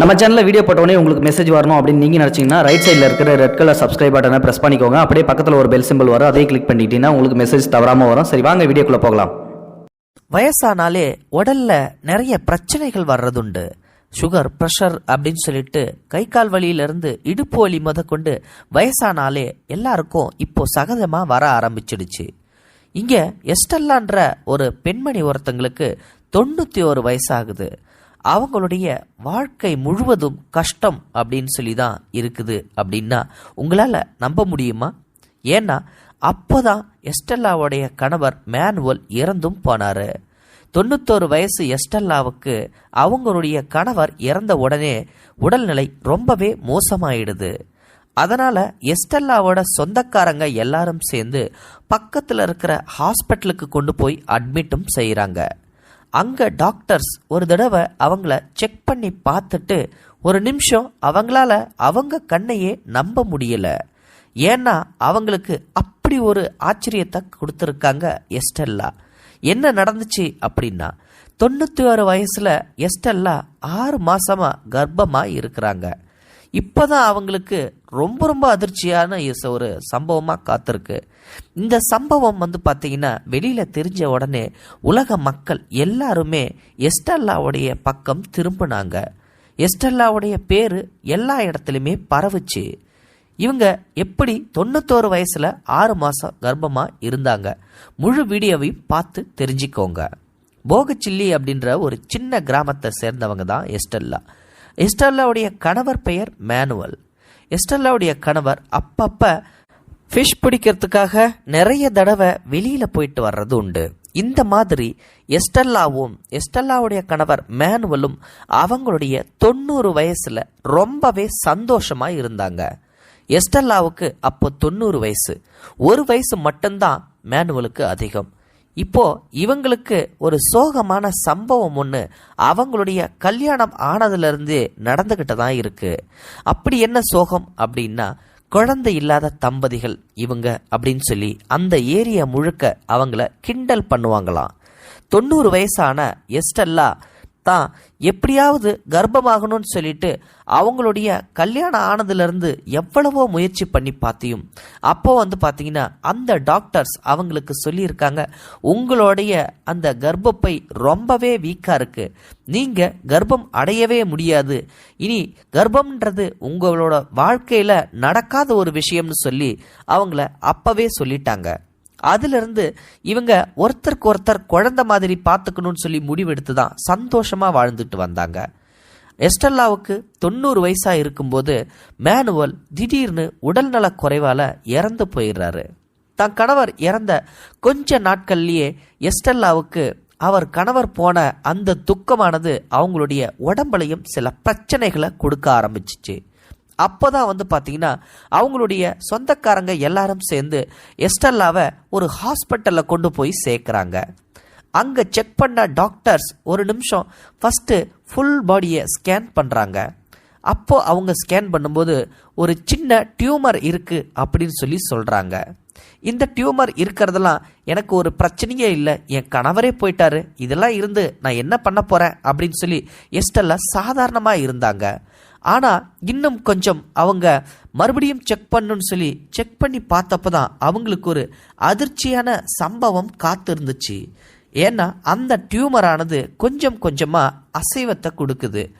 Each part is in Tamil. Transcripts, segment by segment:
நம்ம சேனலில் வீடியோ போட்டோடனே உங்களுக்கு மெசேஜ் வரணும் அப்படின்னு நீங்கள் நினச்சிங்கன்னா ரைட் சைடில் இருக்கிற ரெட் கலர் சப்ஸ்கிரைப் பட்டனை ப்ரெஸ் பண்ணிக்கோங்க. அப்படியே பக்கத்தில் ஒரு பெல் சிம்பிள் வரும். அதே கிளிக் பண்ணிட்டீங்கன்னா உங்களுக்கு மெசேஜ் தவறாமல் வரும். சரி வாங்க வீடியோக்குள்ளே போகலாம். வயசானாலே உடல்ல நிறைய பிரச்சனைகள் வர்றதுண்டு. சுகர் ப்ரெஷர் அப்படின்னு சொல்லிட்டு கை கால் வலியிலிருந்து இடுப்பு வலி முதற்கொண்டு வயசானாலே எல்லாருக்கும் இப்போ சகஜமாக வர ஆரம்பிச்சிடுச்சு. இங்கே எஸ்டல்லான்ற ஒரு பெண்மணி ஒருத்தங்களுக்கு தொண்ணூற்றி ஒரு வயசாகுது. அவங்களுடைய வாழ்க்கை முழுவதும் கஷ்டம் அப்படின்னு சொல்லி தான் இருக்குது அப்படின்னா உங்களால் நம்ப முடியுமா? ஏன்னா அப்போதான் எஸ்டெல்லாவுடைய கணவர் மேனுவல் இறந்தும் போனாரு. தொண்ணூத்தோரு வயசு எஸ்டெல்லாவுக்கு அவங்களுடைய கணவர் இறந்த உடனே உடல்நிலை ரொம்பவே மோசமாயிடுது. அதனால எஸ்டெல்லாவோட சொந்தக்காரங்க எல்லாரும் சேர்ந்து பக்கத்தில் இருக்கிற ஹாஸ்பிட்டலுக்கு கொண்டு போய் அட்மிட்டும் செய்கிறாங்க அங்கே டாக்டர்ஸ் ஒரு தடவை அவங்கள செக் பண்ணி பார்த்துட்டு ஒரு நிமிஷம் அவங்களால அவங்க கண்ணையே நம்ப முடியல. ஏன்னா அவங்களுக்கு அப்படி ஒரு ஆச்சரியத்தை கொடுத்துருக்காங்க எஸ்டெல்லா. என்ன நடந்துச்சு அப்படின்னா தொண்ணூத்தி ஆறு வயசுல எஸ்டெல்லா ஆறு மாசமா கர்ப்பமா இருக்கிறாங்க. இப்போதான் அவங்களுக்கு ரொம்ப ரொம்ப அதிர்ச்சியான ஒரு சம்பவமாக காத்திருக்கு. இந்த சம்பவம் வந்து பார்த்தீங்கன்னா வெளியில் தெரிஞ்ச உடனே உலக மக்கள் எல்லாருமே எஸ்டல்லாவுடைய பக்கம் திரும்பினாங்க. எஸ்டல்லாவுடைய பேர் எல்லா இடத்துலையுமே பரவுச்சு. இவங்க எப்படி தொண்ணூத்தோரு வயசில் ஆறு மாதம் கர்ப்பமாக இருந்தாங்க? முழு வீடியோவையும் பார்த்து தெரிஞ்சுக்கோங்க. போகச்சில்லி அப்படின்ற ஒரு சின்ன கிராமத்தை சேர்ந்தவங்க தான் எஸ்டெல்லா. எஸ்டெல்லாவுடைய கணவர் பெயர் மேனுவல். எஸ்டெல்லாவுடைய கணவர் அப்பப்ப ஃபிஷ் பிடிக்கிறதுக்காக நிறைய தடவை வெளியில போயிட்டு வர்றது உண்டு. இந்த மாதிரி எஸ்டெல்லாவும் எஸ்டெல்லாவுடைய கணவர் மேனுவலும் அவங்களுடைய தொண்ணூறு வயசுல ரொம்பவே சந்தோஷமா இருந்தாங்க. எஸ்டெல்லாவுக்கு அப்போ தொண்ணூறு வயசு. ஒரு வயசு மட்டும்தான் மேனுவலுக்கு அதிகம். இப்போ இவங்களுக்கு ஒரு சோகமான சம்பவம் ஒன்று அவங்களுடைய கல்யாணம் ஆனதுலேருந்து நடந்துக்கிட்டு தான் இருக்கு. அப்படி என்ன சோகம் அப்படின்னா குழந்தை இல்லாத தம்பதிகள் இவங்க அப்படின்னு சொல்லி அந்த ஏரியா முழுக்க அவங்கள கிண்டல் பண்ணுவாங்களாம். தொண்ணூறு வயசான எஸ்டெல்லா தான் எப்படியாவது கர்ப்பமாகணும்னு சொல்லிட்டு அவங்களுடைய கல்யாணம் ஆனதுலேருந்து எவ்வளவோ முயற்சி பண்ணி பார்த்தியும். அப்போ வந்து பார்த்தீங்கன்னா அந்த டாக்டர்ஸ் அவங்களுக்கு சொல்லியிருக்காங்க உங்களுடைய அந்த கர்ப்பப்பை ரொம்பவே வீக்காக இருக்கு. நீங்கள் கர்ப்பம் அடையவே முடியாது. இனி கர்ப்பம்ன்றது உங்களோட வாழ்க்கையில் நடக்காத ஒரு விஷயம்னு சொல்லி அவங்கள அப்பவே சொல்லிட்டாங்க. அதிலிருந்து இவங்க ஒருத்தருக்கு ஒருத்தர் குழந்தை மாதிரி பார்த்துக்கணும்னு சொல்லி முடிவெடுத்து தான் சந்தோஷமாக வாழ்ந்துட்டு வந்தாங்க. எஸ்டெல்லாவுக்கு தொண்ணூறு வயசாக இருக்கும்போது மேனுவல் திடீர்னு உடல்நலக் குறைவால் இறந்து போயிடுறாரு. தன் கணவர் இறந்த கொஞ்ச நாட்கள்லேயே எஸ்டெல்லாவுக்கு அவர் கணவர் போன அந்த துக்கமானது அவங்களுடைய உடம்புலையும் சில பிரச்சனைகளை கொடுக்க ஆரம்பிச்சிச்சு. அப்போதான் வந்து பார்த்தீங்கன்னா அவங்களுடைய சொந்தக்காரங்க எல்லாரும் சேர்ந்து எஸ்டல்லாவை ஒரு ஹாஸ்பிட்டலில் கொண்டு போய் சேர்க்குறாங்க. அங்கே செக் பண்ண டாக்டர்ஸ் ஒரு நிமிஷம் ஃபஸ்ட்டு ஃபுல் பாடியை ஸ்கேன் பண்ணுறாங்க அப்போது அவங்க ஸ்கேன் பண்ணும்போது ஒரு சின்ன டியூமர் இருக்குது அப்படின்னு சொல்லி சொல்கிறாங்க இந்த டியூமர் இருக்கிறதெல்லாம் எனக்கு ஒரு பிரச்சனையே இல்லை என் கணவரே போயிட்டாரு இதெல்லாம் இருந்து நான் என்ன பண்ண போகிறேன் அப்படின்னு சொல்லி எஸ்டெல்லா சாதாரணமாக இருந்தாங்க. ஆனால் இன்னும் கொஞ்சம் அவங்க மறுபடியும் செக் பண்ணுன்னு சொல்லி செக் பண்ணி பார்த்தப்ப தான் அவங்களுக்கு ஒரு அதிர்ச்சியான சம்பவம் காத்திருந்துச்சு. ஏன்னா அந்த டியூமரானது கொஞ்சம் கொஞ்சமாக அசைவத்தை கொடுக்குது.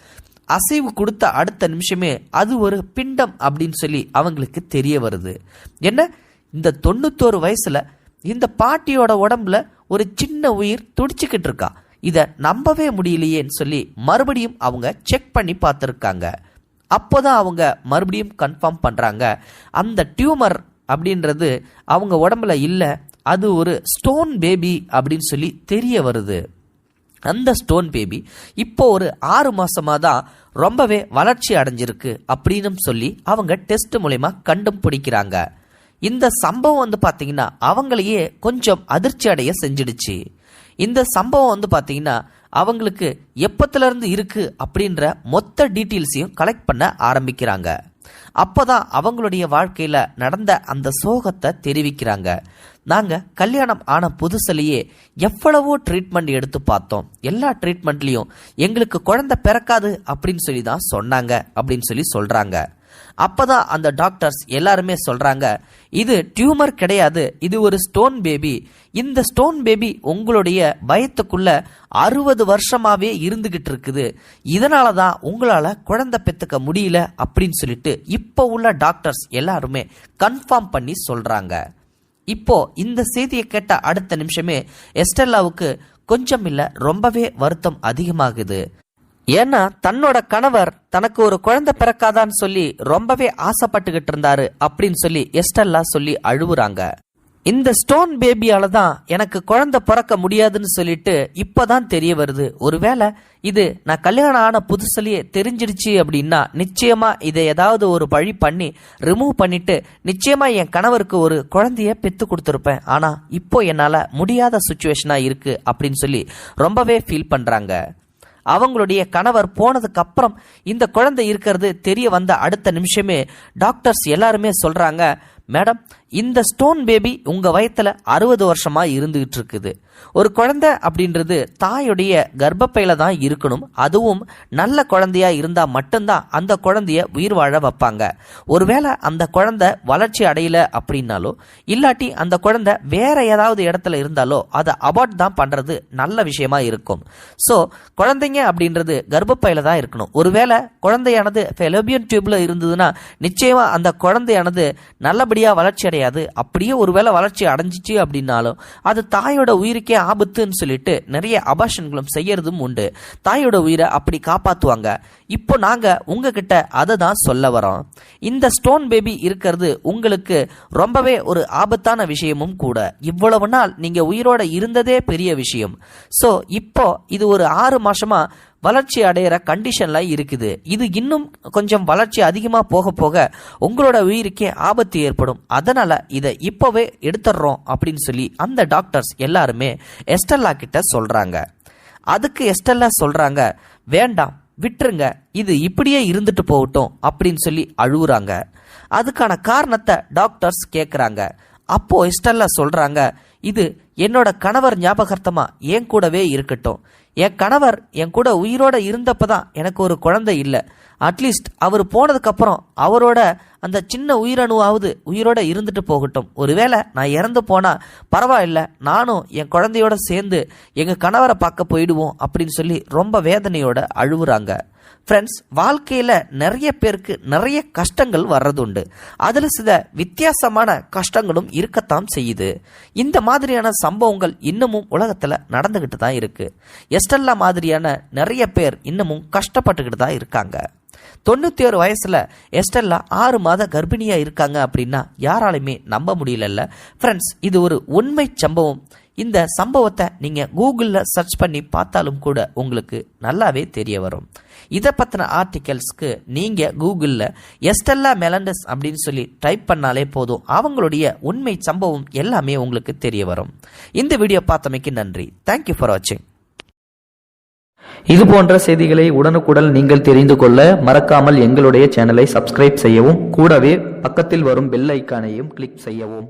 அசைவு கொடுத்த அடுத்த நிமிஷமே அது ஒரு பிண்டம் அப்படின்னு சொல்லி அவங்களுக்கு தெரிய வருது. என்ன? இந்த தொண்ணூத்தோரு வயசுல இந்த பாட்டியோட உடம்புல ஒரு சின்ன உயிர் துடிச்சுக்கிட்டு இருக்கா. இதை நம்பவே முடியலையேன்னு சொல்லி மறுபடியும் அவங்க செக் பண்ணி பார்த்துருக்காங்க. அப்போதான் அவங்க மறுபடியும் கன்ஃபார்ம் பண்ணுறாங்க அந்த டியூமர் அப்படின்றது அவங்க உடம்புல இல்லை அது ஒரு ஸ்டோன் பேபி அப்படின்னு சொல்லி தெரிய வருது. அந்த ஸ்டோன் பேபி இப்போ ஒரு ஆறு மாசமாக தான் ரொம்பவே வளர்ச்சி அடைஞ்சிருக்கு அப்படின்னு சொல்லி அவங்க டெஸ்ட் மூலயமா கண்டும் பிடிக்கிறாங்க இந்த சம்பவம் வந்து பார்த்தீங்கன்னா அவங்களையே கொஞ்சம் அதிர்ச்சி அடைய செஞ்சிடுச்சு. இந்த சம்பவம் வந்து பார்த்தீங்கன்னா அவங்களுக்கு எப்பத்துலேருந்து இருக்குது இருக்கு அப்படின்ற மொத்த டீட்டெயில்ஸையும் கலெக்ட் பண்ண ஆரம்பிக்கிறாங்க. அப்போதான் அவங்களுடைய வாழ்க்கையில் நடந்த அந்த சோகத்தை தெரிவிக்கிறாங்க. நாங்கள் கல்யாணம் ஆன புதுசுலேயே எவ்வளவோ ட்ரீட்மெண்ட் எடுத்து பார்த்தோம். எல்லா ட்ரீட்மெண்ட்லேயும் எங்களுக்கு குழந்தை பிறக்காது அப்படின்னு சொல்லி தான் சொன்னாங்க அப்படின்னு சொல்லி சொல்கிறாங்க அப்பதான் அந்த டாக்டர்ஸ் எல்லாருமே சொல்றாங்க இது டியூமர் கிடையாது இது ஒரு ஸ்டோன் பேபி இந்த ஸ்டோன் பேபி உங்களுடைய பயத்துக்குள்ள அறுபது வருஷமாவே இருந்துகிட்டு இருக்குது. இதனால தான் உங்களால குழந்தை பெத்துக்க முடியல அப்படின்னு சொல்லிட்டு இப்போ உள்ள டாக்டர்ஸ் எல்லாருமே கன்ஃபார்ம் பண்ணி சொல்றாங்க. இப்போ இந்த செய்தியை கேட்ட அடுத்த நிமிஷமே எஸ்டெல்லாவுக்கு கொஞ்சம் இல்ல ரொம்பவே வருத்தம் அதிகமாகுது. ஏன்னா தன்னோட கணவர் தனக்கு ஒரு குழந்தை பிறக்காதான்னு சொல்லி ரொம்பவே ஆசைப்பட்டுக்கிட்டு இருந்தாரு அப்படின்னு சொல்லி எஸ்டெல்லா சொல்லி அழுவுறாங்க. இந்த ஸ்டோன் பேபியால தான் எனக்கு குழந்தை பிறக்க முடியாதுன்னு சொல்லிட்டு இப்பதான் தெரிய வருது. ஒருவேளை இது நான் கல்யாணம் ஆன புதுசுலயே தெரிஞ்சிருச்சு அப்படின்னா நிச்சயமா இதை ஏதாவது ஒரு வழி பண்ணி ரிமூவ் பண்ணிட்டு நிச்சயமா என் கணவருக்கு ஒரு குழந்தைய பெத்து கொடுத்துருப்பேன். ஆனா இப்போ என்னால முடியாத சுச்சுவேஷனா இருக்கு அப்படின்னு சொல்லி ரொம்பவே ஃபீல் பண்றாங்க. அவங்களுடைய கணவர் போனதுக்கு அப்புறம் இந்த குழந்தை இருக்கிறது தெரிய வந்த அடுத்த நிமிஷமே டாக்டர்ஸ் எல்லாருமே சொல்றாங்க மேடம் இந்த ஸ்டோன் பேபி உங்க வயத்துல அறுபது வருஷமா இருந்துகிட்டு இருக்குது ஒரு குழந்தை அப்படின்றது தாயுடைய கர்ப்பப்பையில தான் இருக்கணும். அதுவும் நல்ல குழந்தையா இருந்தா மட்டும்தான் அந்த குழந்தைய உயிர் வாழ வைப்பாங்க. ஒருவேளை அந்த குழந்தை வளர்ச்சி அடையல அப்படின்னாலோ இல்லாட்டி அந்த குழந்தை வேற ஏதாவது இடத்துல இருந்தாலோ அதை அபார்ட் தான் பண்றது நல்ல விஷயமா இருக்கும். ஸோ குழந்தைங்க அப்படின்றது கர்ப்பப்பையில தான் இருக்கணும். ஒருவேளை குழந்தையானது ஃபெலோபியன் டியூப்ல இருந்ததுன்னா நிச்சயமா அந்த குழந்தையானது நல்லபடியா வளர்ச்சி அடைய கிடையாது. அப்படியே ஒருவேளை வளர்ச்சி அடைஞ்சிச்சு அப்படின்னாலும் அது தாயோட உயிருக்கே ஆபத்துன்னு சொல்லிட்டு நிறைய அபாஷன்களும் செய்யறதும் உண்டு. தாயோட உயிரை அப்படி காப்பாத்துவாங்க. இப்போ நாங்க உங்ககிட்ட அதை தான் சொல்ல வரோம். இந்த ஸ்டோன் பேபி இருக்கிறது உங்களுக்கு ரொம்பவே ஒரு ஆபத்தான விஷயமும் கூட. இவ்வளவு நாள் நீங்க உயிரோட இருந்ததே பெரிய விஷயம். ஸோ இப்போ இது ஒரு ஆறு மாசமா வளர்ச்சி அடையிற கண்டிஷன்ல இருக்குது. இது இன்னும் கொஞ்சம் வளர்ச்சி அதிகமா போக போக உங்களோட உயிருக்கே ஆபத்து ஏற்படும். அதனால இதை இப்போவே எடுத்துடுறோம் அப்படின்னு சொல்லி அந்த டாக்டர்ஸ் எல்லாருமே எஸ்டல்லா கிட்ட சொல்றாங்க. அதுக்கு எஸ்டல்லா சொல்றாங்க வேண்டாம் விட்டுருங்க. இது இப்படியே இருந்துட்டு போகட்டும் அப்படின்னு சொல்லி அழுகுறாங்க அதுக்கான காரணத்தை டாக்டர்ஸ் கேட்குறாங்க அப்போ எஸ்டல்லா சொல்றாங்க இது என்னோட கணவர் ஞாபகார்த்தமா என் கூடவே இருக்கட்டும். என் கணவர் என் கூட உயிரோட இருந்தப்பதான் எனக்கு ஒரு குழந்தை இல்லை. அட்லீஸ்ட் அவர் போனதுக்கப்புறம் அவரோட அந்த சின்ன உயிரணுவாவது உயிரோட இருந்துட்டு போகட்டும். ஒருவேளை நான் இறந்து போனால் பரவாயில்ல நானும் என் குழந்தையோட சேர்ந்து எங்கள் கணவரை பார்க்க போயிடுவோம் அப்படின்னு சொல்லி ரொம்ப வேதனையோட அழுவுறாங்க. ஃப்ரெண்ட்ஸ் வாழ்க்கையில் நிறைய பேருக்கு நிறைய கஷ்டங்கள் வர்றதுண்டு. அதில் சில வித்தியாசமான கஷ்டங்களும் இருக்கத்தான் செய்யுது. இந்த மாதிரியான சம்பவங்கள் இன்னமும் உலகத்தில் நடந்துக்கிட்டு தான் இருக்கு. எஸ்டெல்லா மாதிரியான நிறைய பேர் இன்னமும் கஷ்டப்பட்டுக்கிட்டு தான் இருக்காங்க. தொண்ணூற்றி ஒரு வயசில் எஸ்டெல்லா ஆறு மாத கர்ப்பிணியா இருக்காங்க அப்படின்னா யாராலையுமே நம்ப முடியலல்ல. ஃப்ரெண்ட்ஸ் இது ஒரு உண்மை சம்பவம். இந்த சம்பவத்தை நீங்கள் கூகுளில் சர்ச் பண்ணி பார்த்தாலும் கூட உங்களுக்கு நல்லாவே தெரிய வரும். இதை பற்றின ஆர்டிகல்ஸ்க்கு நீங்கள் கூகுளில் எஸ்டெல்லா மெலண்டஸ் அப்படின்னு சொல்லி டைப் பண்ணாலே போதும். அவங்களுடைய உண்மை சம்பவம் எல்லாமே உங்களுக்கு தெரிய வரும். இந்த வீடியோ பார்த்தமைக்கு நன்றி. தேங்க்யூ ஃபார் வாட்சிங் இது போன்ற செய்திகளை உடனுக்குடன் நீங்கள் தெரிந்து கொள்ள மறக்காமல் எங்களுடைய சேனலை சப்ஸ்கிரைப் செய்யவும் கூடவே பக்கத்தில் வரும் பெல் ஐக்கானையும் கிளிக் செய்யவும்.